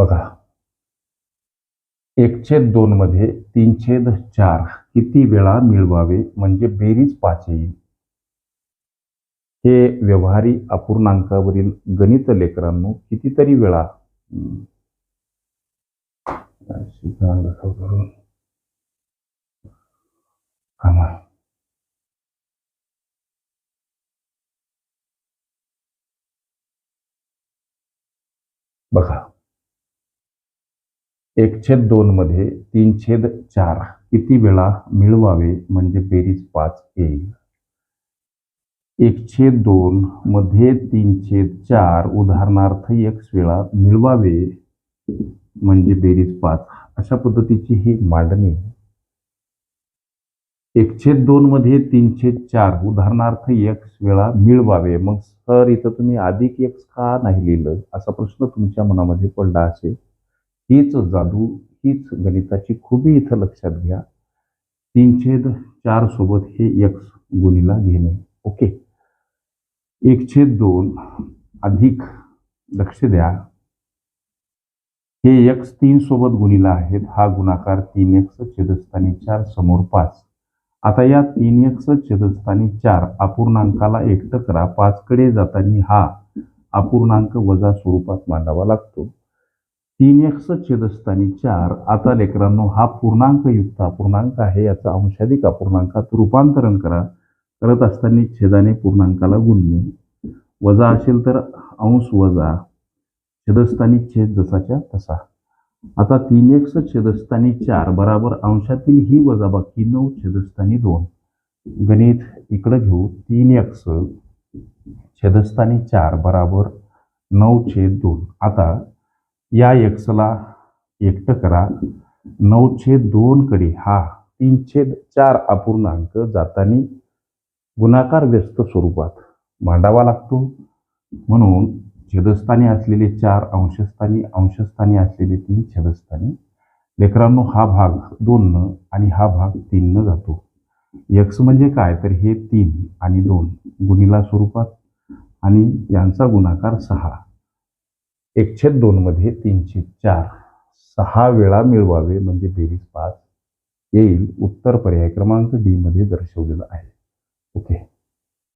बघा. एकछेद दोन मध्ये तीन छेद चार किती वेळा मिळवावे म्हणजे बेरीज पाच येईल. हे व्यवहारी अपूर्णांकावरील गणित लेकरांनो कितीतरी वेळा. करून बघा. एकछेद दोन मध्ये तीन छेद चार किती वेळा मिळवावे म्हणजे बेरीज पाच येईल? एकछेद दोन मध्ये तीन छेद चार उदाहरणार्थ एक्स वेळा मिळवावे म्हणजे बेरीज पाच. अशा पद्धतीची ही मांडणी एकछेद दोन मध्ये तीन छेद चार उदाहरणार्थ एक्स वेळा मिळवावे. मग सर इथं तुम्ही अधिक एक्स का नाही लिहिलं? असा प्रश्न तुमच्या मनामध्ये पडला असेल. हीच जादू हीच गणिताची खुबी इथं लक्षात घ्या. तीन छेद चार सोबत हे एक्स गुणीला घेणे. ओके. एक छेद दोन अधिक लक्ष द्या. हे एक्स तीन सोबत गुणीला आहेत. हा गुणाकार तीन एक्स छेदस्थानी चार समोर पाच. आता या तीन एक्स छेदस्थानी चार अपूर्णांकाला एकटं करा. पाचकडे जाताना हा अपूर्णांक वजा स्वरूपात मांडावा लागतो. तीन एक्स छेदस्थानी चार. आता लेकरांनो हा पूर्णांकयुक्त अपूर्णांक आहे याचा अंशाधिक अपूर्णांकात रूपांतरण करा. करत असताना छेदाने पूर्णांकाला गुणणे वजा असेल तर अंश वजा. छेदस्थानी छेद जसाच्या तसा. आता तीन एक्स छेदस्थानी चार बराबर अंशातील ही वजाबाकी नऊ छेदस्थानी दोन. गणित इकडं घेऊ. तीन एक्स छेदस्थानी चार बराबर नऊ छेद दोन. आता या एक्सला एकटं करा. नऊ छेद दोन कडे हा तीन छेद चार अपूर्णांक जातानी गुणाकार व्यस्त स्वरूपात मांडावा लागतो. म्हणून छेदस्थानी असलेले चार अंशस्थानी अंशस्थानी असलेले तीन छेदस्थानी. लेकरांनो हा भाग दोननं आणि हा भाग तीननं जातो. यक्स म्हणजे काय? तर हे तीन आणि दोन गुणिला स्वरूपात आणि यांचा गुणाकार सहा. एकशे दोनमध्ये तीनशे चार सहा वेळा मिळवावे म्हणजे बेरीज पाच येईल उत्तर पर्याय क्रमांक डी मध्ये दर्शवलेलं आहे. ओके.